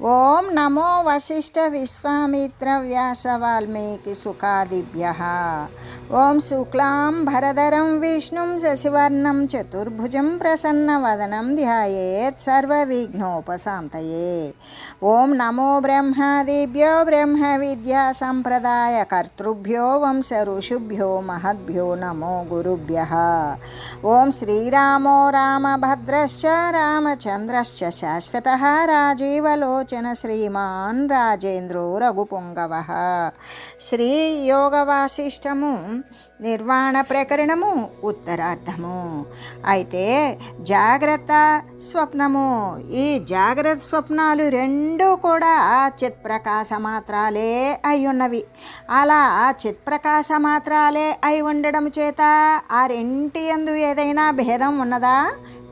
ఓం నమో వశిష్ఠ విశ్వామిత్ర వ్యాస వాల్మీకి సుఖాదిభ్య ఓం శుక్లాం భరధరం విష్ణుం శశివర్ణం చతుర్భుజం ప్రసన్నవదనం ధ్యాయేత్ సర్వవిఘ్నోపశాంతయే ఓం నమో బ్రహ్మాదిభ్యో బ్రహ్మ విద్యా సంప్రదాయ కర్తృభ్యో వంశ ఋషుభ్యో మహద్భ్యో నమో గురుభ్య ఓం శ్రీరామో రామభద్రశ్చ రామచంద్రశ్చ శాశ్వత రాజీవలోచన శ్రీమాన్ రాజేంద్రో రఘుపుంగవ. శ్రీ యోగవాసిష్టము నిర్వాణ ప్రకరణము ఉత్తరార్థము అయితే జాగ్రత్త స్వప్నము ఈ జాగ్రత్త స్వప్నాలు రెండూ కూడా చిత్ప్రకాశ మాత్రాలే అయి ఉన్నవి అలా చిత్ప్రకాశ మాత్రాలే అయి ఉండడం చేత ఆ రెంటి యందు ఏదైనా భేదం ఉన్నదా?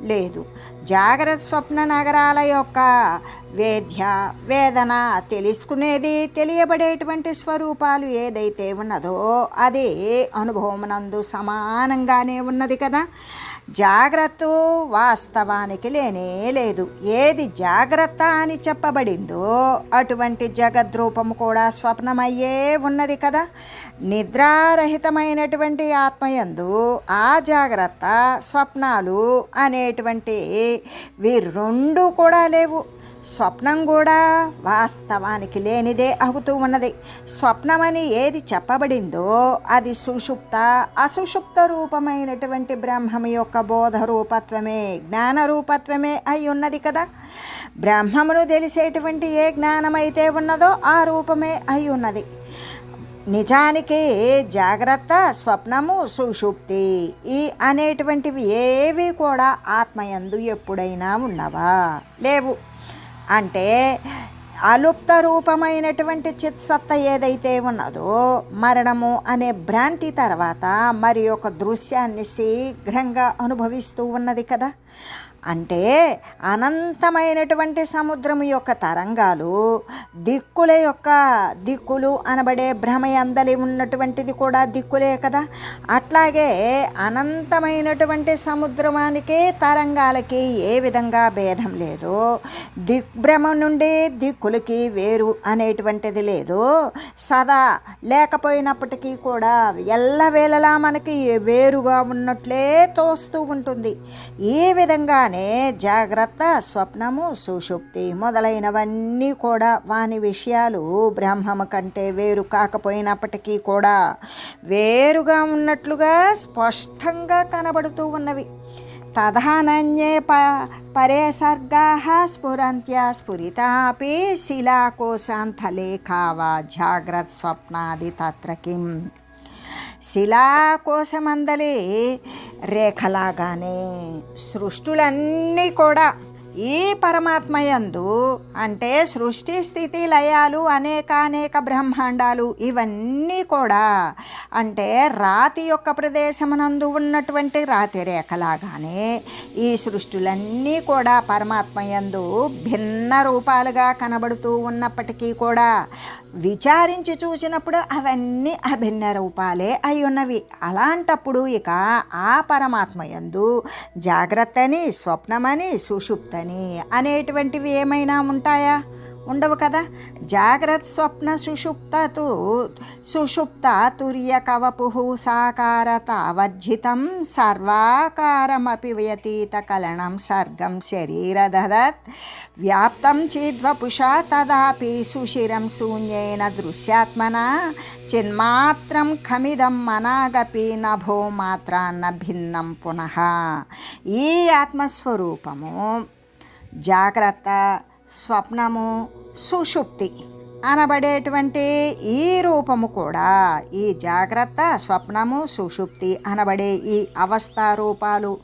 లేదు. జాగ్రత్త స్వప్న నగరాల యొక్క వేద్య వేదన తెలుసుకునేది తెలియబడేటువంటి స్వరూపాలు ఏదైతే ఉన్నదో అదే అనుభవమునందు సమానంగానే ఉన్నది కదా. జాగ్రత్త వాస్తవానికి లేనే లేదు. ఏది జాగ్రత్త అని చెప్పబడిందో అటువంటి జగద్రూపము కూడా స్వప్నమయ్యే ఉన్నది కదా. నిద్రారహితమైనటువంటి ఆత్మయందు ఆ జాగ్రత్త స్వప్నాలు అనేటువంటి వీ రెండు కూడా లేవు. స్వప్నం కూడా వాస్తవానికి లేనిదే అగుతూ ఉన్నది. స్వప్నమని ఏది చెప్పబడిందో అది సుషుప్త అసుషుప్త రూపమైనటువంటి బ్రహ్మం యొక్క బోధ రూపత్వమే జ్ఞాన రూపత్వమే అయి ఉన్నది కదా. బ్రహ్మమును తెలిసేటువంటి ఏ జ్ఞానమైతే ఉన్నదో ఆ రూపమే అయి ఉన్నది. నిజానికి జాగ్రత్త స్వప్నము సుషుప్తి ఈ అనేటువంటివి ఏవి కూడా ఆత్మయందు ఎప్పుడైనా ఉన్నవా? లేవు. అంటే అలుప్త రూపమైనటువంటి చిత్సత్త ఏదైతే ఉన్నదో మరణము అనే భ్రాంతి తర్వాత మరి ఒక దృశ్యాన్ని శీఘ్రంగా అనుభవిస్తూ ఉన్నది కదా. అంటే అనంతమైనటువంటి సముద్రము యొక్క తరంగాలు దిక్కుల యొక్క దిక్కులు అనబడే భ్రమయందలి ఉన్నటువంటిది కూడా దిక్కులే కదా. అట్లాగే అనంతమైనటువంటి సముద్రమానికి తరంగాలకి ఏ విధంగా భేదం లేదు. దిగ్భ్రమ నుండి దిక్కులకి వేరు అనేటువంటిది లేదు. సదా లేకపోయినప్పటికీ కూడా ఎల్లవేళలా మనకి వేరుగా ఉన్నట్లే తోస్తూ ఉంటుంది. ఈ విధంగానే జాగ్రత్త స్వప్నము సుషుప్తి మొదలైనవన్నీ కూడా వాని విషయాలు బ్రహ్మము కంటే వేరు కాకపోయినప్పటికీ కూడా వేరుగా ఉన్నట్లుగా స్పష్టంగా కనబడుతూ ఉన్నవి. తదనన్యే ప పరే సర్గా స్ఫురంత్య స్ఫురితాపి శిలాకోశాంతలేఖావా జాగ్రత్త స్వప్నాది తత్ర కిం. శిలాకోశమందలి రేఖలాగానే సృష్టులన్నీ కూడా ఈ పరమాత్మయందు అంటే సృష్టి స్థితి లయాలు అనేకానేక బ్రహ్మాండాలు ఇవన్నీ కూడా అంటే రాతి యొక్క ప్రదేశమునందు ఉన్నటువంటి రాతి రేఖలాగానే ఈ సృష్టులన్నీ కూడా పరమాత్మయందు భిన్న రూపాలుగా కనబడుతూ ఉన్నప్పటికీ కూడా విచారించి చూసినప్పుడు అవన్నీ అభిన్న రూపాలే అయి ఉన్నవి అలాంటప్పుడు ఇక ఆ పరమాత్మయందు జాగ్రత్తని స్వప్నమని సుషుప్తని అనేటువంటివి ఏమైనా ఉంటాయా? ఉండవు కదా? జాగ్రత్త స్వప్న సుషుప్తతు సుషుప్త తుర్య కవపు సాకారతావర్జితం సర్వాకారమపి వ్యతీత కలనం సర్గం శరీరదదత్ వ్యాప్తం చిద్వపుషా తదాపి సుశిరం శూన్యేన దృశ్యాత్మన చిన్మాత్రం ఖమిదం మనాగపి నభో మాత్రాన్న భిన్నం పునః. ఈ ఆత్మస్వరూపము జాగ్రత్త స్వప్నము సుషుప్తి అనబడేటువంటి ఈ రూపము కూడా ఈ జాగ్రత్త స్వప్నము సుషుప్తి అనబడే ఈ అవస్థా రూపాలు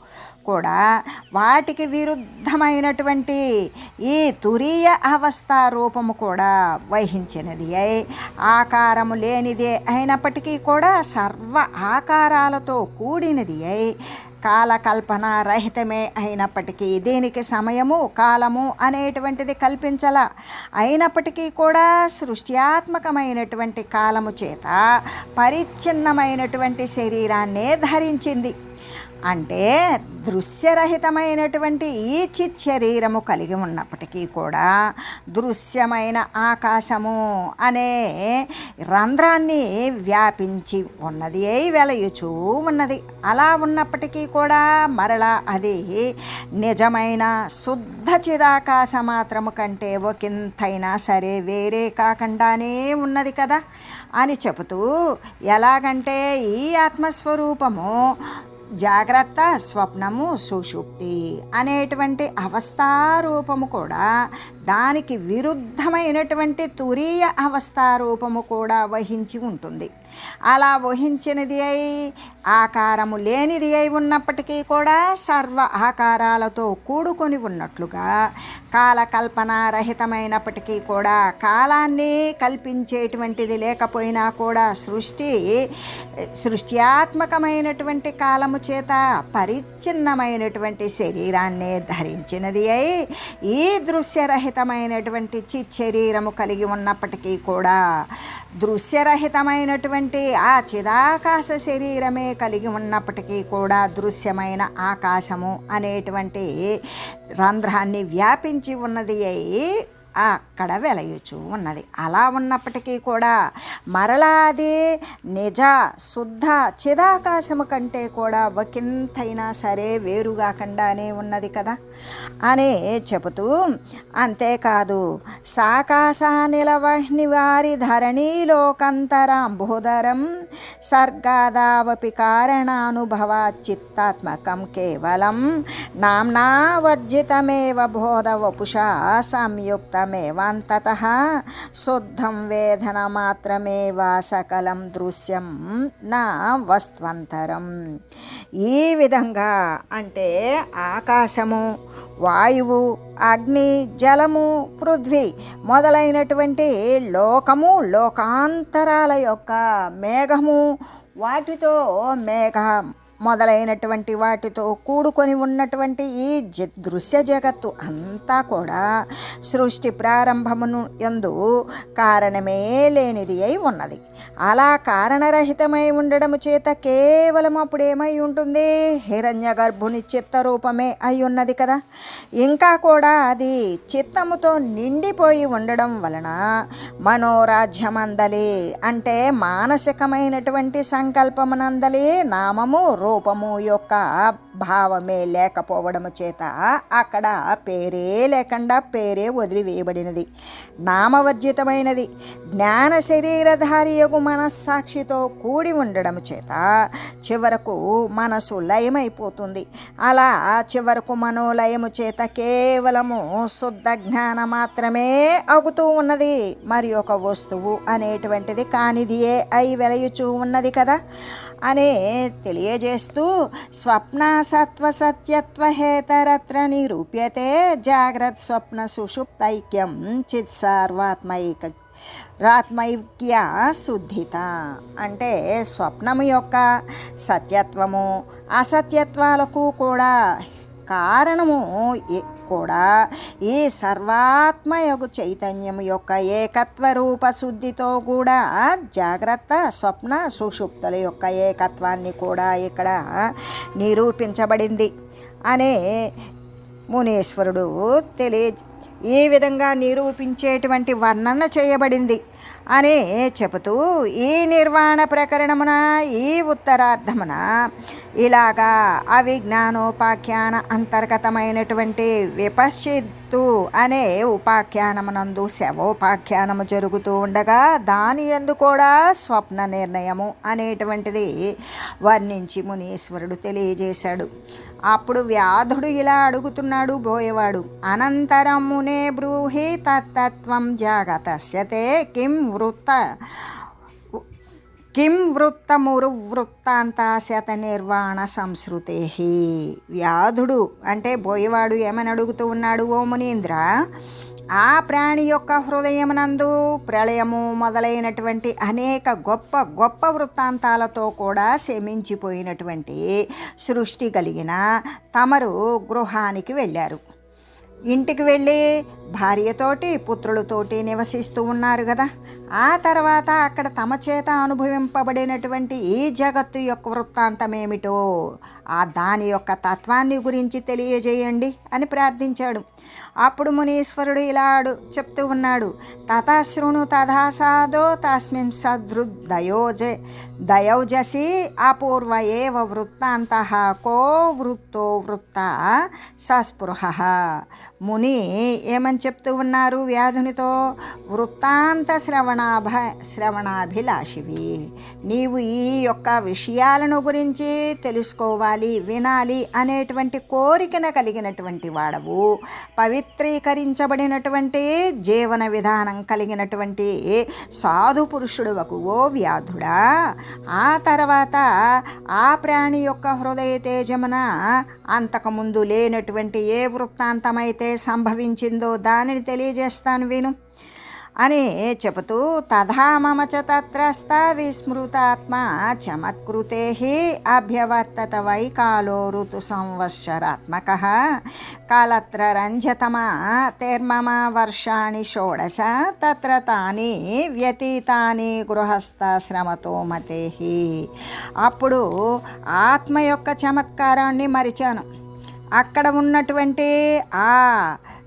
కూడా వాటికి విరుద్ధమైనటువంటి ఈ తురీయ అవస్థా రూపము కూడా వహించినది. అయి ఆకారము లేనిదే అయినప్పటికీ కూడా సర్వ ఆకారాలతో కూడినది. అయి కాలకల్పన రహితమే అయినప్పటికీ దీనికి సమయము కాలము అనేటువంటిది కల్పించల. అయినప్పటికీ కూడా సృష్ట్యాత్మకమైనటువంటి కాలము చేత పరిచ్ఛిన్నమైనటువంటి శరీరాన్నే ధరించింది. అంటే దృశ్యరహితమైనటువంటి ఈ చిత్ శరీరము కలిగి ఉన్నప్పటికీ కూడా దృశ్యమైన ఆకాశము అనే రంధ్రాన్ని వ్యాపించి ఉన్నది అయి వెలయుచూ ఉన్నది. అలా ఉన్నప్పటికీ కూడా మరలా అది నిజమైన శుద్ధ చిదాకాశ మాత్రము కంటే ఒకంతైనా సరే వేరే కాకుండానే ఉన్నది కదా అని చెబుతూ ఎలాగంటే ఈ ఆత్మస్వరూపము జాగ్రత్త స్వప్నము సుషుప్తి అనేటువంటి అవస్థారూపము కూడా దానికి విరుద్ధమైనటువంటి తురీయ అవస్థారూపము కూడా వహించి ఉంటుంది. అలా ఊహించినది అయి ఆకారము లేనిది అయి ఉన్నప్పటికీ కూడా సర్వ ఆకారాలతో కూడుకొని ఉన్నట్లుగా కాలకల్పన రహితమైనప్పటికీ కూడా కాలాన్ని కల్పించేటువంటిది లేకపోయినా కూడా సృష్టి సృష్ట్యాత్మకమైనటువంటి కాలము చేత పరిచ్ఛిన్నమైనటువంటి శరీరాన్ని ధరించినది అయి ఈ దృశ్యరహితమైనటువంటి చిత్ శరీరము కలిగి ఉన్నప్పటికీ కూడా దృశ్యరహితమైనటువంటి ఆ చిదాకాశ శరీరమే కలిగి ఉన్నప్పటికీ కూడా దృశ్యమైన ఆకాశము అనేటువంటి రంధ్రాన్ని వ్యాపించి ఉన్నది అయి అక్కడ వెలయచు ఉన్నది. అలా ఉన్నప్పటికీ కూడా మరలా అది నిజ శుద్ధ చిదాకాశము కంటే కూడా ఒకంతైనా సరే వేరుగాకుండానే ఉన్నది కదా? అని చెబుతూ అంతేకాదు సాకాశ నిలవహ్ని వారి ధరణీలోకంతరాంబోధరం సర్గాదావపి కారణానుభవ చిత్తాత్మకం కేవలం నామ్నావర్జితమేవ బోధ వపుషా సంయుక్తమేవాంతత శుద్ధం వేదన మాత్రమేవ సకలం దృశ్యం నా వస్త్వంతరం. ఈ విధంగా అంటే ఆకాశము వాయువు అగ్ని జలము పృథ్వీ మొదలైనటువంటి లోకము లోకాంతరాల యొక్క మేఘము వాటితో మేఘం మొదలైనటువంటి వాటితో కూడుకొని ఉన్నటువంటి ఈ జ దృశ్య జగత్తు అంతా కూడా సృష్టి ప్రారంభమును ఎందు కారణమే లేనిది అయి ఉన్నది. అలా కారణరహితమై ఉండడము చేత కేవలం అప్పుడు ఏమై ఉంటుంది? హిరణ్య గర్భుని చిత్తరూపమే అయి ఉన్నది కదా. ఇంకా కూడా అది చిత్తముతో నిండిపోయి ఉండడం వలన మనోరాజ్యమందలి అంటే మానసికమైనటువంటి సంకల్పమునందలి నామము రూపము యొక్క భావమే లేకపోవడము చేత అక్కడ పేరే లేకుండా పేరే వదిలివేయబడినది. నామవర్జితమైనది. జ్ఞాన శరీరధారి మనస్సాక్షితో కూడి ఉండడం చేత చివరకు మనసు లయమైపోతుంది. అలా చివరకు మనోలయము చేత కేవలము శుద్ధ జ్ఞానం మాత్రమే అగుతూ ఉన్నది. మరి ఒక వస్తువు అనేటువంటిది కానిదియే అయి వెలయుచూ ఉన్నది కదా? అనే తెలియజేస్తూ స్వప్న సత్వసత్యత్వహేతరత్ర సత్యత్వ నిరూప్యతే జాగ్రత్ స్వప్న సుషుప్తైక్యం చిత్ సర్వాత్మైక రాత్మైక్య శుద్ధిత అంటే స్వప్నము యొక్క సత్యత్వము అసత్యత్వాలకు కూడా కారణము ఏ- కూడా ఈ సర్వాత్మయగు చైతన్యం యొక్క ఏకత్వ రూప శుద్ధితో కూడా జాగ్రత్త స్వప్న సుషుప్తుల యొక్క ఏకత్వాన్ని కూడా ఇక్కడ నిరూపించబడింది అనే మునీశ్వరుడు తెలియ ఈ విధంగా నిరూపించేటువంటి వర్ణన చేయబడింది. అని చెబుతూ ఈ నిర్వాణ ప్రకరణమున ఈ ఉత్తరార్ధమున ఇలాగా అవిజ్ఞానోపాఖ్యాన అంతర్గతమైనటువంటి విపశ్చిత్తు అనే ఉపాఖ్యానమునందు శవోపాఖ్యానము జరుగుతూ ఉండగా దాని ఎందు కూడా స్వప్న నిర్ణయము అనేటువంటిది వర్ణించి మునీశ్వరుడు తెలియజేశాడు. అప్పుడు వ్యాధుడు ఇలా అడుగుతున్నాడు బోయేవాడు అనంతరం మునే బ్రూహి తత్తత్వం జాగతస్యతే కిం వృత్త కిం వృత్తమురు వృత్తాంతాశత నిర్వాణ సంస్కృతే వ్యాధుడు అంటే బోయేవాడు ఏమని అడుగుతూ ఉన్నాడు ఓ మునీంద్ర ఆ ప్రాణి యొక్క హృదయమునందు ప్రళయము మొదలైనటువంటి అనేక గొప్ప గొప్ప వృత్తాంతాలతో కూడా శమించిపోయినటువంటి సృష్టి కలిగిన తమరు గృహానికి వెళ్ళారు. ఇంటికి వెళ్ళి భార్యతోటి పుత్రులతోటి నివసిస్తూ ఉన్నారు కదా. ఆ తర్వాత అక్కడ తమ చేత అనుభవింపబడినటువంటి ఈ జగత్తు యొక్క వృత్తాంతం ఏమిటో ఆ దాని యొక్క తత్వాన్ని గురించి తెలియజేయండి అని ప్రార్థించాడు. అప్పుడు మునీశ్వరుడు ఇలాడు చెప్తూ ఉన్నాడు తథాశృణు తథాసాదో తస్మిన్ సదృ దయౌజసి అపూర్వ ఏవ వృత్తాంత కో వృత్తో వృత్త సస్పృహ. ముని ఏమని చెప్తూ ఉన్నారు వ్యాధునితో? వృత్తాంత శ్రవణాభ శ్రవణాభిలాషివి. నీవు ఈ యొక్క విషయాలను గురించి తెలుసుకోవాలి వినాలి అనేటువంటి కోరికన కలిగినటువంటి వాడవు. పవిత్రీకరించబడినటువంటి జీవన విధానం కలిగినటువంటి సాధు పురుషుడు ఓ వ్యాధుడా. ఆ తర్వాత ఆ ప్రాణి యొక్క హృదయ తేజమున అంతకుముందు లేనటువంటి ఏ వృత్తాంతమైతే సంభవించిందో దానిని తెలియజేస్తాను విను. అని చెబుతూ తథా మమ చ తత్రస్థ విస్మృతాత్మ చమత్కృతే అభ్యవర్తత వై కాలో ఋతు సంవత్సరాత్మక కాలత్ర రంజతమా తెర్మమ వర్షాణి షోడశ తత్ర తాని వ్యతీతాని గృహస్థాశ్రమతో మతే అప్పుడు ఆత్మ యొక్క చమత్కారాన్ని మరిచాను. అక్కడ ఉన్నటువంటి ఆ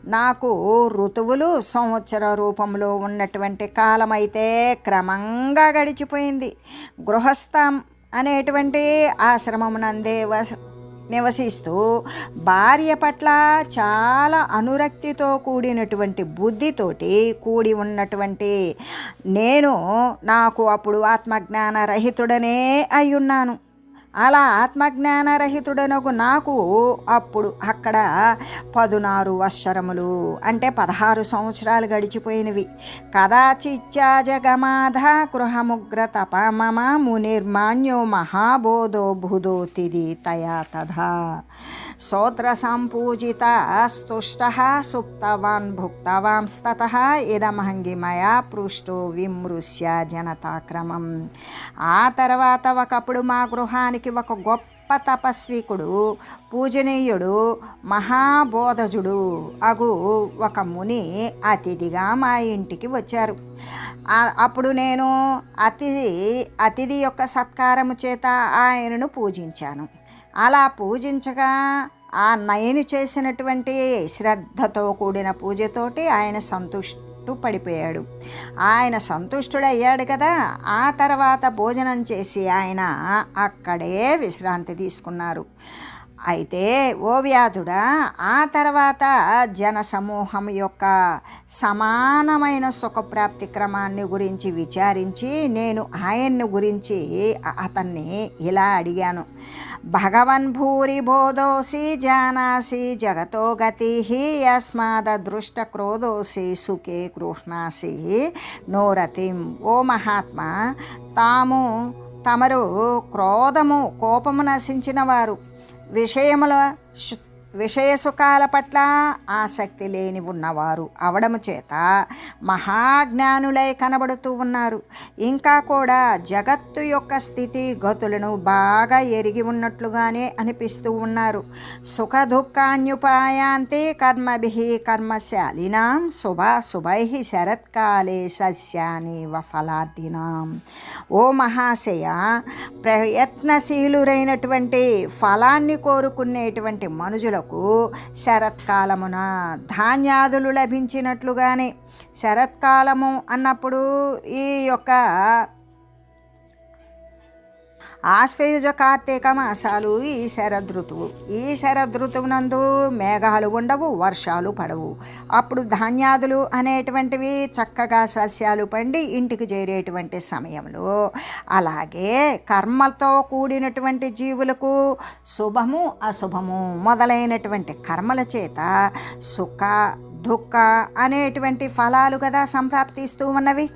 నాకు ఋతువులు సంవత్సర రూపంలో ఉన్నటువంటి కాలమైతే క్రమంగా గడిచిపోయింది. గృహస్థం అనేటువంటి ఆశ్రమమునందే వస నివసిస్తూ భార్య పట్ల చాలా అనురక్తితో కూడినటువంటి బుద్ధితోటి కూడి ఉన్నటువంటి నేను నాకు అప్పుడు ఆత్మజ్ఞాన రహితుడనే అయ్యున్నాను. అలా ఆత్మజ్ఞానరహితుడనకు నాకు అప్పుడు అక్కడ పదునారు వత్సరములు అంటే పదహారు సంవత్సరాలు గడిచిపోయినవి. కదాచిత్యా జగమాధ గృహముగ్ర తపమమ మునిర్మాణ్యో మహాబోధో బుధోతిది తయా తథా. శ్రోత్ర సంపూజిత స్తుష్ట సుప్తవాన్ భుక్తవాంస్తత ఇదమహంగిమయా పృష్టో విమృశ్య జనతాక్రమం ఆ తర్వాత ఒకప్పుడు మా గృహానికి ఒక గొప్ప తపస్వికుడు పూజనీయుడు మహాబోధజుడు అగు ఒక ముని అతిథిగా మా ఇంటికి వచ్చారు అప్పుడు నేను అతిథి అతిథి యొక్క సత్కారము చేత ఆయనను పూజించాను। అలా పూజించగా ఆ నయను చేసినటువంటి శ్రద్ధతో కూడిన పూజతోటి ఆయన సంతుష్టు పడిపోయాడు. ఆయన సంతుష్టుడయ్యాడు కదా. ఆ తర్వాత భోజనం చేసి ఆయన అక్కడే విశ్రాంతి తీసుకున్నారు. అయితే ఓ వ్యాధుడా ఆ తర్వాత జన సమూహం యొక్క సమానమైన సుఖప్రాప్తి క్రమాన్ని గురించి విచారించి నేను ఆయన్ని గురించి అతన్ని ఇలా అడిగాను. భగవన్ భూరి బోధోసి జానాసి జగతో గతి యస్మాద దృష్ట క్రోధోసి సుఖే కృష్ణాసి నోరతిం. ఓ మహాత్మా తాము తమరు క్రోధము కోపము నశించిన వారు విషయముల విషయ సుఖాల పట్ల ఆసక్తి లేని ఉన్నవారు అవడము చేత మహాజ్ఞానులై కనబడుతూ ఉన్నారు. ఇంకా కూడా జగత్తు యొక్క స్థితి గతులను బాగా ఎరిగి ఉన్నట్లుగానే అనిపిస్తూ ఉన్నారు. సుఖ దుఃఖాన్యుపాయాంతే కర్మభి కర్మశాలినాం శుభ శుభై శరత్కాలే సస్యాని ఫలార్థినాం ఓ మహాశయ ప్రయత్నశీలురైనటువంటి ఫలాన్ని కోరుకునేటువంటి మనుజులకు శరత్కాలమున ధాన్యాదులు లభించినట్లుగానే. శరత్కాలము అన్నప్పుడు ఈ యొక్క ఆశ్వయుజ కార్తీక మాసాలు ఈ శరదృతువు. ఈ శరదృతువునందు మేఘాలు ఉండవు వర్షాలు పడవు. అప్పుడు ధాన్యాదులు అనేటువంటివి చక్కగా సస్యాలు పండి ఇంటికి చేరేటువంటి సమయంలో. అలాగే కర్మలతో కూడినటువంటి జీవులకు శుభము అశుభము మొదలైనటువంటి కర్మల చేత సుఖ దుఃఖ అనేటువంటి ఫలాలు కదా సంప్రాప్తిస్తూ ఉన్నవి.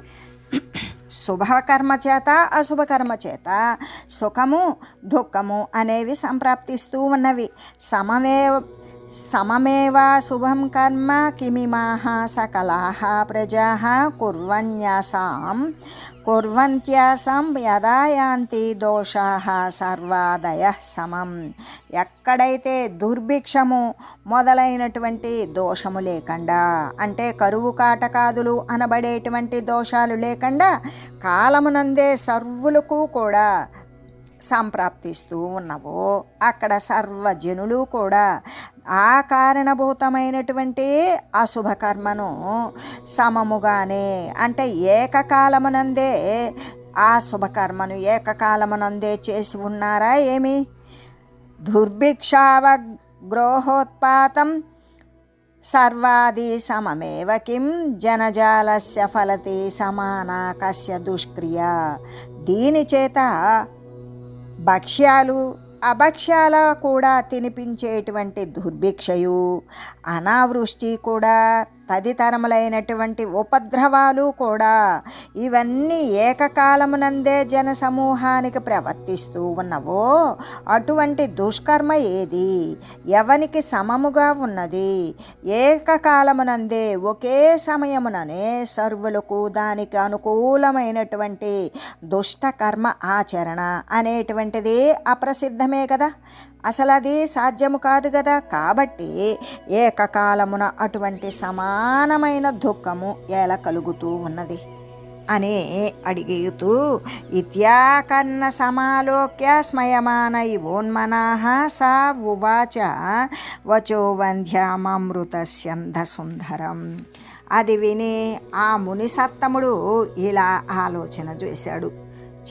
శుభకర్మ చేత అశుభకర్మ చేత సుఖము దుఃఖము అనేవి సంప్రాప్తిస్తూ ఉన్నవి. సమమే సమమేవా శుభం కర్మ కిమిమాహ సకలాः ప్రజా కుర్వన్యాసాం. కుర్వంత్యాసం యదా యాంతి దోషాः సర్వాదయ సమం. ఎక్కడైతే దుర్భిక్షము మొదలైనటువంటి దోషము లేకుండా అంటే కరువు కాటకాదులు అనబడేటువంటి దోషాలు లేకుండా కాలమునందే సర్వులకు కూడా సంప్రాప్తిస్తూ ఉన్నవో అక్కడ సర్వజనులు కూడా ఆ కారణభూతమైనటువంటి అశుభకర్మను సమముగానే అంటే ఏకకాలమునందే ఆ శుభకర్మను ఏకకాలమునందే చేసి ఉన్నారా ఏమి? దుర్భిక్షావ గ్రోహోత్పాతం సర్వాది సమమేవ కిం జనజాలస్య ఫలతి సమానా కస్య దుష్క్రియ. దీని చేత భక్ష్యాలు అభక్ష్యాల కూడా తినిపించేటువంటి దుర్భిక్షయు అనావృష్టి కూడా తదితరములైనటువంటి ఉపద్రవాలు కూడా ఇవన్నీ ఏకకాలమునందే జన సమూహానికి ప్రవర్తిస్తూ ఉన్నవో అటువంటి దుష్కర్మ ఏది? ఎవనికి సమముగా ఉన్నది? ఏకకాలమునందే ఒకే సమయముననే సర్వులకు దానికి అనుకూలమైనటువంటి దుష్టకర్మ ఆచరణ అనేటువంటిది అప్రసిద్ధమే కదా. అసలు అది సాధ్యము కాదు కదా కాబట్టి ఏకకాలమున అటువంటి సమానమైన దుఃఖము ఎలా కలుగుతూ ఉన్నది? అని అడిగుతూ ఇత్యాకన్న సమాలోక్య స్మయమాన ఇవోన్మనాహ సా ఉవాచ వచో వంధ్యామృతస్యంధ సుందరం అది విని ఆ ముని సత్తముడు ఇలా ఆలోచన చేశాడు.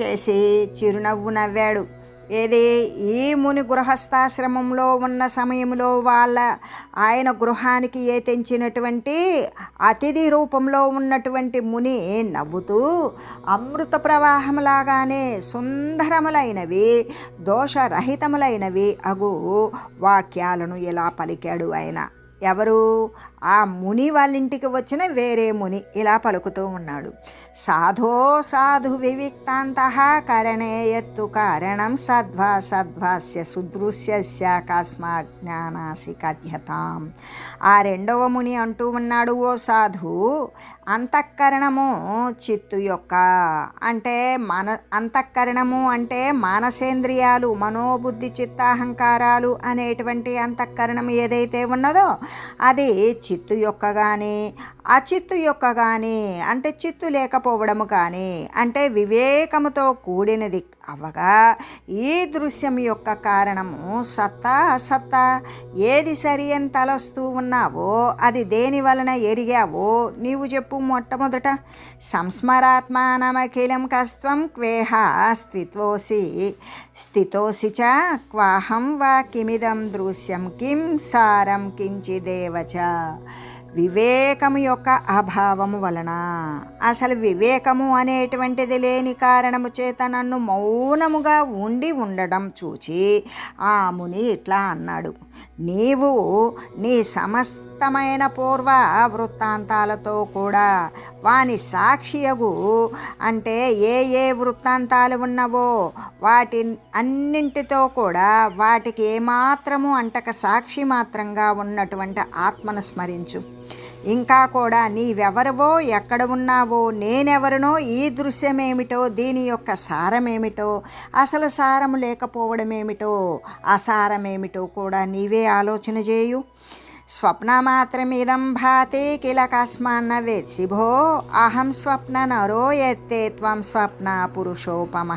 చేసి చిరునవ్వు నవ్వాడు. ఏది? ఈ ముని గృహస్థాశ్రమంలో ఉన్న సమయంలో వాళ్ళ ఆయన గృహానికి ఏ తెంచినటువంటి అతిథి రూపంలో ఉన్నటువంటి ముని నవ్వుతూ అమృత ప్రవాహంలాగానే సుందరములైనవి దోషరహితములైనవి అగు వాక్యాలను ఇలా పలికాడు ఆయన? ఎవరు? ఆ ముని వాళ్ళ ఇంటికి వచ్చిన వేరే ముని ఇలా పలుకుతూ ఉన్నాడు. సాధో సాధు వివిక్తాంత కరణే ఎత్తు కారణం సద్వా సద్వాస్య సుదృశ్య కస్మా జ్ఞానాసి కథ్యతాం. ఆ రెండవ ముని అంటూ ఉన్నాడు ఓ సాధు అంతఃకరణము చిత్తు యొక్క. అంటే మన అంతఃకరణము అంటే మానసేంద్రియాలు మనోబుద్ధి చిత్తాహంకారాలు అనేటువంటి అంతఃకరణం ఏదైతే ఉన్నదో అది చిత్తు యొక్క కానీ అచిత్తు యొక్క కానీ అంటే చిత్తు లేకపోవడము కానీ అంటే వివేకముతో కూడినది అవగా ఈ దృశ్యం యొక్క కారణము సత్తా అసత్తా. ఏది సరి అని తలస్తూ ఉన్నావో అది దేని వలన ఎరిగావో నీవు చెప్పు మొట్టమొదట. సంస్మరాత్మానమఖిలం కస్త్వం క్వేహ స్థితోసి. స్థితోసి చ క్వాహం వా కిమిదం దృశ్యం కిం సారం కించిదేవచ వివేకము యొక్క అభావము వలన. అసలు వివేకము అనేటువంటిది లేని కారణము చేత నన్ను మౌనముగా ఉండి ఉండడం చూచి ఆ ముని ఇట్లా అన్నాడు. నీవు నీ సమస్తమైన పూర్వ వృత్తాంతాలతో కూడా వాని సాక్షియగు. అంటే ఏ ఏ వృత్తాంతాలు ఉన్నవో వాటి అన్నింటితో కూడా వాటికి ఏమాత్రము అంటక సాక్షి మాత్రంగా ఉన్నటువంటి ఆత్మను స్మరించు. ఇంకా కూడా నీవెవరివో ఎక్కడ ఉన్నావో నేనెవరినో ఈ దృశ్యమేమిటో దీని యొక్క సారమేమిటో అసలు సారము లేకపోవడమేమిటో అసారమేమిటో కూడా నీవే ఆలోచన చేయు. స్వప్నమాత్రమిదం భాతి కిల కస్మాన్న వేత్సిభో అహం స్వప్న నరో ఎత్తే త్వం స్వప్న పురుషోపమ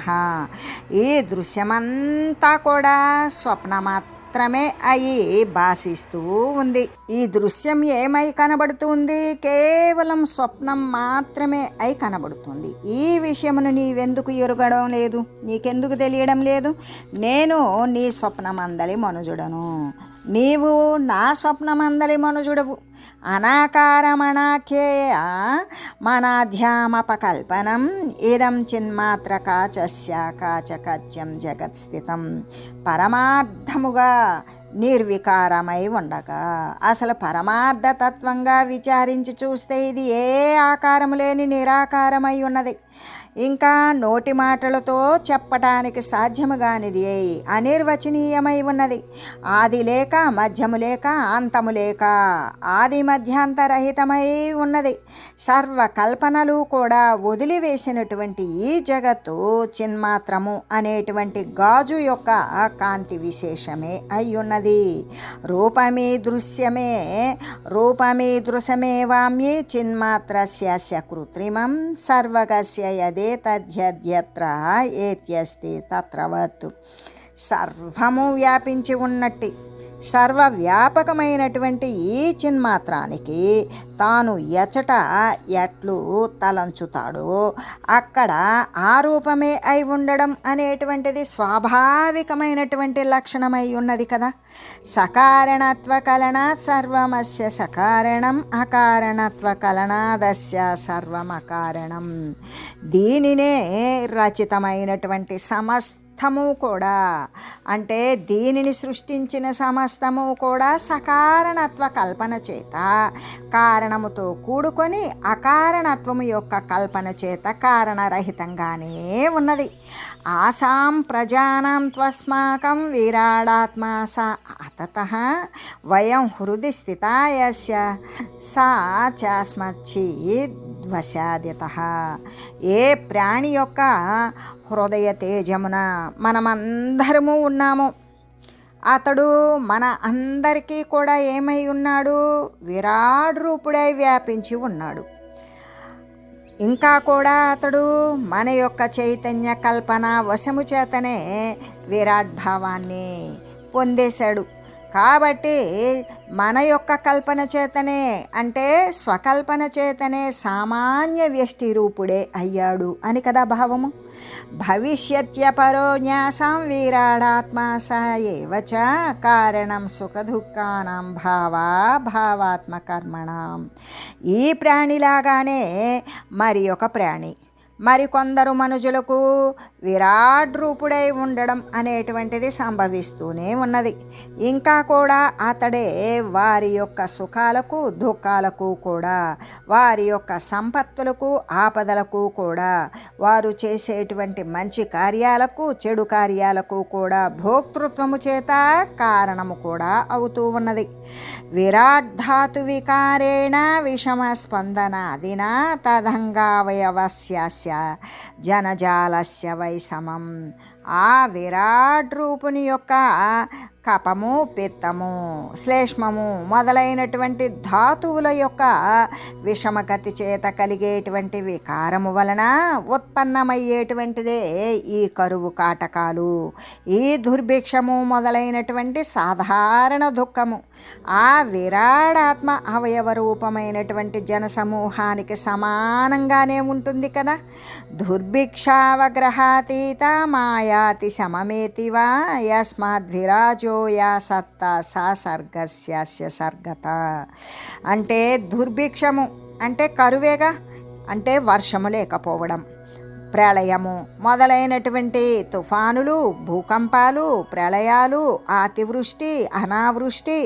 ఈ దృశ్యమంతా కూడా స్వప్నమాత్ర మాత్రమే అయి భాషిస్తూ ఉంది. ఈ దృశ్యం ఏమై కనబడుతుంది? కేవలం స్వప్నం మాత్రమే అయి కనబడుతుంది. ఈ విషయమును నీవెందుకు ఎరుగడం లేదు? నీకెందుకు తెలియడం లేదు? నేను నీ స్వప్నమందలి మనుజుడను. నీవు నా స్వప్నమందలి మనుజుడవు. అనాకారమణాఖ్యేయ మనాధ్యామపకల్పనం ఇదం చిన్మాత్ర కాచస్య కాచకత్యం జగత్స్థితం పరమార్థముగా నిర్వికారమై ఉండగా అసలు పరమార్థతత్వంగా విచారించి చూస్తే ఇది ఏ ఆకారము లేని నిరాకారమై ఉన్నది? ఇంకా నోటి మాటలతో చెప్పటానికి సాధ్యము కానిది అనిర్వచనీయమై ఉన్నది. ఆది లేక మధ్యము లేక అంతము లేక ఆది మధ్యాంతరహితమై ఉన్నది. సర్వ కల్పనలు కూడా వదిలివేసినటువంటి ఈ జగత్తు చిన్మాత్రము అనేటువంటి గాజు యొక్క కాంతి విశేషమే అయ్యున్నది. రూపమే దృశ్యమే రూపమే దృశ్యమే వామ్యే చిన్మాత్రస్య కృత్రిమం సర్వగస్య యదే తద్యద్యత్ర ఏత్యస్తి తత్రవత్ సర్వము వ్యాపించి ఉన్నట్టు సర్వవ్యాపకమైనటువంటి ఈ చిన్మాత్రానికి తాను ఎచట ఎట్లు తలంచుతాడో. అక్కడ ఆ రూపమే అయి ఉండడం అనేటువంటిది స్వాభావికమైనటువంటి లక్షణమై ఉన్నది కదా. సకారణత్వ కలన సర్వమస్య సకారణం అకారణత్వ కలనాదస్య సర్వమకారణం. దీనినే రచితమైనటువంటి సమస్త సమస్తము కూడా అంటే దీనిని సృష్టించిన సమస్తము కూడా సకారణత్వ కల్పన చేత కారణముతో కూడుకొని అకారణత్వము యొక్క కల్పన చేత కారణరహితంగానే ఉన్నది. ఆసాం ప్రజానాం త్వస్మాకం విరాడాత్మ స అతత వయం హృది స్థితాయస్య సా చాస్మచ్చి ఏ ప్రాణి యొక్క హృదయ తేజమున మనమందరము ఉన్నాము అతడు మన అందరికీ కూడా ఏమై ఉన్నాడు? విరాడ్ రూపుడై వ్యాపించి ఉన్నాడు. ఇంకా కూడా అతడు మన యొక్క చైతన్య కల్పన వశము చేతనే విరాట్ భావాన్ని పొందేశాడు. కాబట్టి మన యొక్క కల్పన చేతనే అంటే స్వకల్పన చేతనే సామాన్య వ్యష్టి రూపుడే అయ్యాడు అని కదా భావము. భవిష్యత్యపరో న్యాసం వీరాడాత్మా స కారణం సుఖదుఖానం భావా భావాత్మకర్మణం. ఈ ప్రాణిలాగానే మరి ఒక ప్రాణి మరికొందరు మనుషులకు విరాట్ రూపుడై ఉండడం అనేటువంటిది సంభవిస్తూనే ఉన్నది. ఇంకా కూడా అతడే వారి యొక్క సుఖాలకు దుఃఖాలకు కూడా వారి యొక్క సంపత్తులకు ఆపదలకు కూడా వారు చేసేటువంటి మంచి కార్యాలకు చెడు కార్యాలకు కూడా భోక్తృత్వము చేత కారణము కూడా అవుతూ ఉన్నది. విరాట్ ధాతు వికారేణ విషమ స్పందన అదినా తదంగావయవస్యాస్య జనజాలస్య వైసమం ఆ విరాట్ రూపుని యొక్క కపము పిత్తము శ్లేష్మము మొదలైనటువంటి ధాతువుల యొక్క విషమగతి చేత కలిగేటువంటి వికారము వలన ఉత్పన్నమయ్యేటువంటిదే ఈ కరువు కాటకాలు. ఈ దుర్భిక్షము మొదలైనటువంటి సాధారణ దుఃఖము. ఆ విరాడాత్మ అవయవ రూపమైనటువంటి జనసమూహానికి సమానంగానే ఉంటుంది కదా. దుర్భిక్షావగ్రహాతీత మాయాతి సమమేతివా యస్మాద్విరాజు యా సత్తా సా సర్గస్య సర్గత. అంటే దుర్భిక్షము అంటే కరువేగా అంటే వర్షము లేకపోవడం. ప్రళయము మొదలైనటువంటి తుఫానులు భూకంపాలు ప్రళయాలు అతివృష్టి అనావృష్టి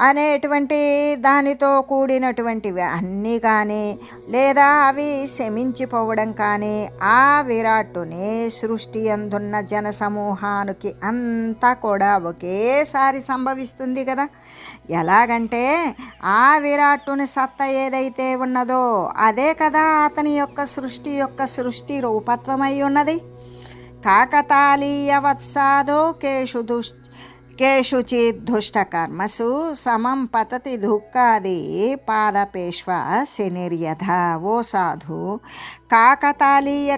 అనేటువంటి దానితో కూడినటువంటివి అన్నీ కానీ లేదా అవి శమించిపోవడం కానీ ఆ విరాట్టునే సృష్టి అందున్న జన సమూహానికి అంతా కూడా ఒకేసారి సంభవిస్తుంది కదా. ఎలాగంటే ఆ విరాట్టుని సత్త ఏదైతే ఉన్నదో అదే కదా అతని యొక్క సృష్టి యొక్క సృష్టి రూపత్వమై ఉన్నది కాకతాళీయ వత్సాదో కేషు దుష్ కేషుచిద్ధుష్టకర్మసు సమం పతతి దుఃఖాది పాదపేష్వ శనిర్యథ. ఓ సాధు కాకతాళీయ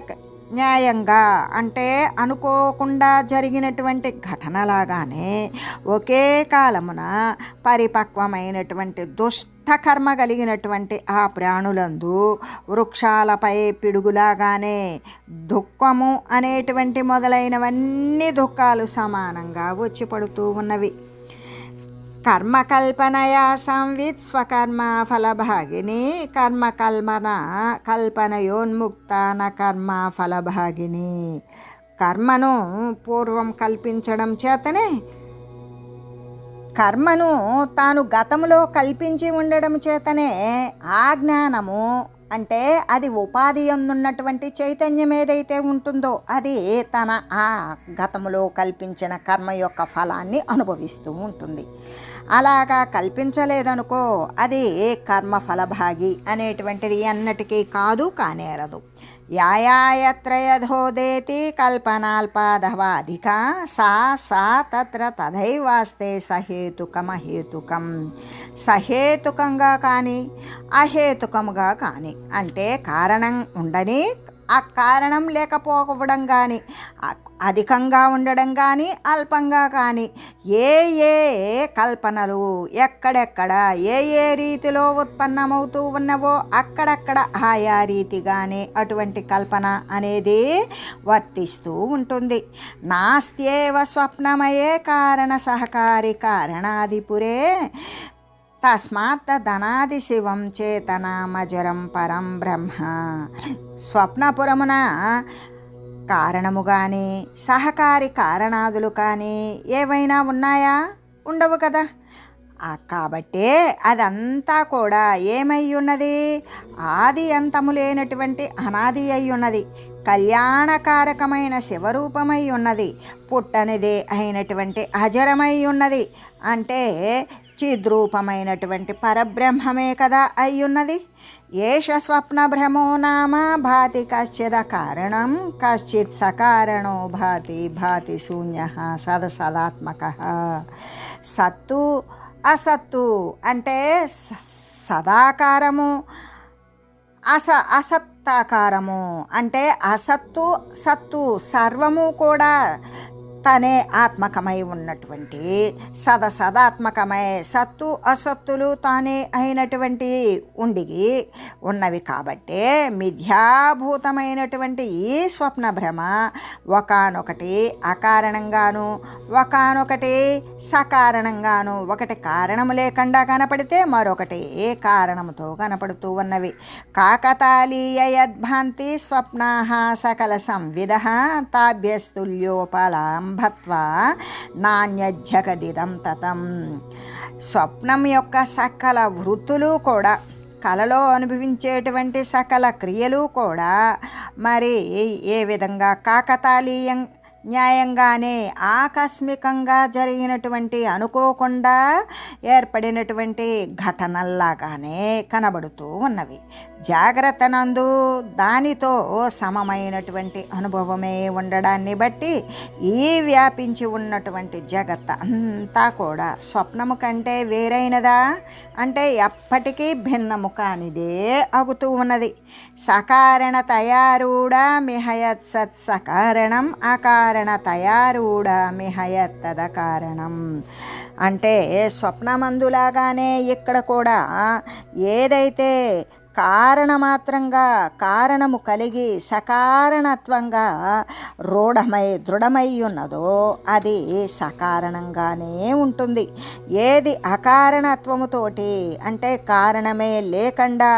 న్యాయంగా అంటే అనుకోకుండా జరిగినటువంటి ఘటనలాగానే ఒకే కాలమున పరిపక్వమైనటువంటి దుష్ట కర్మ కలిగినటువంటి ఆ ప్రాణులందు వృక్షాలపై పిడుగులాగానే దుఃఖము అనేటువంటి మొదలైనవన్నీ దుఃఖాలు సమానంగా వచ్చి పడుతూ ఉన్నవి. కర్మకల్పనయా సంవిత్ స్వకర్మ ఫలభాగిని కర్మకల్మన కల్పనయోన్ముక్త న కర్మ ఫలభాగిని. కర్మను పూర్వం కల్పించడం చేతనే కర్మను తాను గతంలో కల్పించి ఉండడం చేతనే ఆ జ్ఞానము అంటే అది ఉపాధి అందున్నటువంటి చైతన్యం ఏదైతే ఉంటుందో అది తన ఆ గతంలో కల్పించిన కర్మ యొక్క ఫలాన్ని అనుభవిస్తూ ఉంటుంది. అలాగా కల్పించలేదనుకో అది కర్మ ఫలభాగి అనేటువంటిది ఎన్నటికీ కాదు కానేరదు. యాయాయత్రయధోదేతి కల్పనాల్పాదవాధిక సా సా తత్ర తథైవాస్తే సహేతుకమహేతుకం సహేతుకంగా కానీ అహేతుకముగా కానీ. అంటే కారణం ఉండని ఆ కారణం లేకపోవడం కానీ అధికంగా ఉండడం కానీ అల్పంగా కానీ ఏ ఏ కల్పనలు ఎక్కడెక్కడ ఏ ఏ రీతిలో ఉత్పన్నమవుతూ ఉన్నవో అక్కడక్కడ ఆయా రీతిగానే అటువంటి కల్పన అనేది వర్తిస్తూ ఉంటుంది. నాస్త్యేవ స్వప్నమయే కారణ సహకారి కారణాదిపురే తస్మాత్ ధనాది శివం చేతనామజరం పరం బ్రహ్మ. స్వప్నపురమున కారణము కానీ సహకారి కారణాదులు కానీ ఏవైనా ఉన్నాయా? ఉండవు కదా. కాబట్టే అదంతా కూడా ఏమై ఉన్నది ఆది అంతము లేనటువంటి అనాది అయి ఉన్నది కళ్యాణకారకమైన శివరూపమై ఉన్నది పుట్టనిదే అయినటువంటి అజరమై ఉన్నది అంటే చిద్రూపమైనటువంటి పరబ్రహ్మమే కదా అయ్యున్నది. ఏష స్వప్నభ్రమో నామ భాతి కశ్చిద కారణం కశ్చిత్ సకారణో భాతి భాతి శూన్య సదసదాత్మక సత్తు అసత్తు అంటే సదాకారము అస అసత్తాకారము అంటే అసత్తు సత్తు సర్వము కూడా తనే ఆత్మకమై ఉన్నటువంటి సద సదాత్మకమై సత్తు అసత్తులు తానే అయినటువంటి ఉండిగి ఉన్నవి కాబట్టే మిథ్యాభూతమైనటువంటి ఈ స్వప్న భ్రమ ఒకనొకటి అకారణంగాను ఒకనొకటి సకారణంగాను. ఒకటి కారణము లేకుండా కనపడితే మరొకటి ఏ కారణముతో కనపడుతూ ఉన్నవి. కాకతాళీయద్భాంతి స్వప్నా సకల సంవిధ తాభ్యస్తుల్యోపలాం బ్రహ్మత్వ నాణ్యజగదిదం తతం. స్వప్నం యొక్క సకల వృత్తులు కూడా కలలో అనుభవించేటువంటి సకల క్రియలు కూడా మరి ఏ విధంగా కాకతాళీయం న్యాయంగానే ఆకస్మికంగా జరిగినటువంటి అనుకోకుండా ఏర్పడినటువంటి ఘటనల్లాగానే కనబడుతూ ఉన్నవి. జాగ్రత్త నందు దానితో సమమైనటువంటి అనుభవమే ఉండడాన్ని బట్టి ఈ వ్యాపించి ఉన్నటువంటి జగత్ అంతా కూడా స్వప్నము కంటే వేరైనదా? అంటే ఎప్పటికీ భిన్నము కానిదే అగుతూ ఉన్నది. సకారణ తయారూడా మిహయత్ సత్ సకారణం అకారణ తయారూడ మిహయత్ తదకారణం అంటే స్వప్నమందులాగానే ఇక్కడ కూడా ఏదైతే కారణమాత్రంగా కారణము కలిగి సకారణత్వంగా రూఢమై దృఢమై ఉన్నదో అది సకారణంగానే ఉంటుంది. ఏది అకారణత్వముతోటి అంటే కారణమే లేకుండా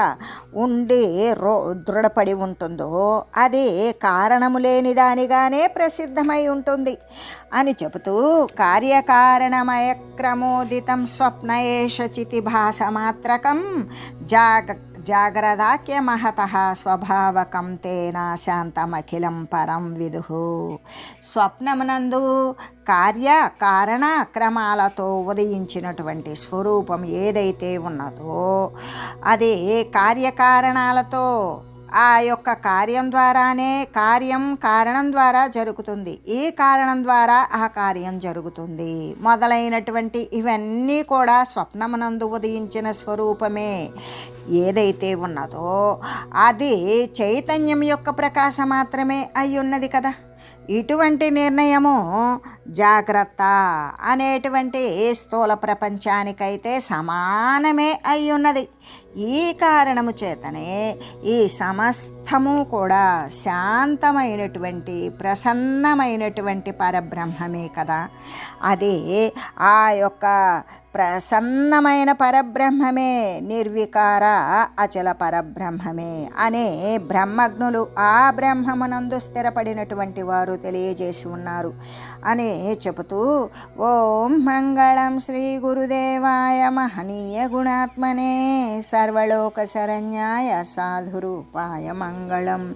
ఉండి రో దృఢపడి ఉంటుందో అది కారణము లేని దానిగానే ప్రసిద్ధమై ఉంటుంది. అని చెబుతూ కార్యకారణమయ క్రమోదితం స్వప్నయేష చితి భాసమాత్రకం జాగ జాగ్రదాఖ్యమహత స్వభావకం తేన శాంతమఖిలం పరం విదు. స్వప్నమునందు కార్య కారణ క్రమాలతో ఉదయించినటువంటి స్వరూపం ఏదైతే ఉన్నదో అది కార్యకారణాలతో ఆ యొక్క కార్యం ద్వారానే కార్యం కారణం ద్వారా జరుగుతుంది. ఈ కారణం ద్వారా ఆ కార్యం జరుగుతుంది. మొదలైనటువంటి ఇవన్నీ కూడా స్వప్నమునందు ఉదయించిన స్వరూపమే. ఏదైతే ఉన్నదో అది చైతన్యం యొక్క ప్రకాశం మాత్రమే అయి ఉన్నది కదా. ఇటువంటి నిర్ణయము జాగ్రత్త అనేటువంటి స్థూల ప్రపంచానికైతే సమానమే అయ్యున్నది. ఉన్నది ఈ కారణము చేతనే ఈ సమస్తము కూడా శాంతమైనటువంటి ప్రసన్నమైనటువంటి పరబ్రహ్మమే కదా. అదే ఆ యొక్క ప్రసన్నమైన పరబ్రహ్మమే నిర్వికార అచల పరబ్రహ్మమే అనే బ్రహ్మజ్ఞులు ఆ బ్రహ్మమునందు స్థిరపడినటువంటి వారు తెలియజేసి ఉన్నారు. అని చెబుతూ ఓం మంగళం శ్రీ గురుదేవాయ మహనీయ గుణాత్మనే సర్వలోక శరణ్యాయ సాధురూపాయ మంగళం.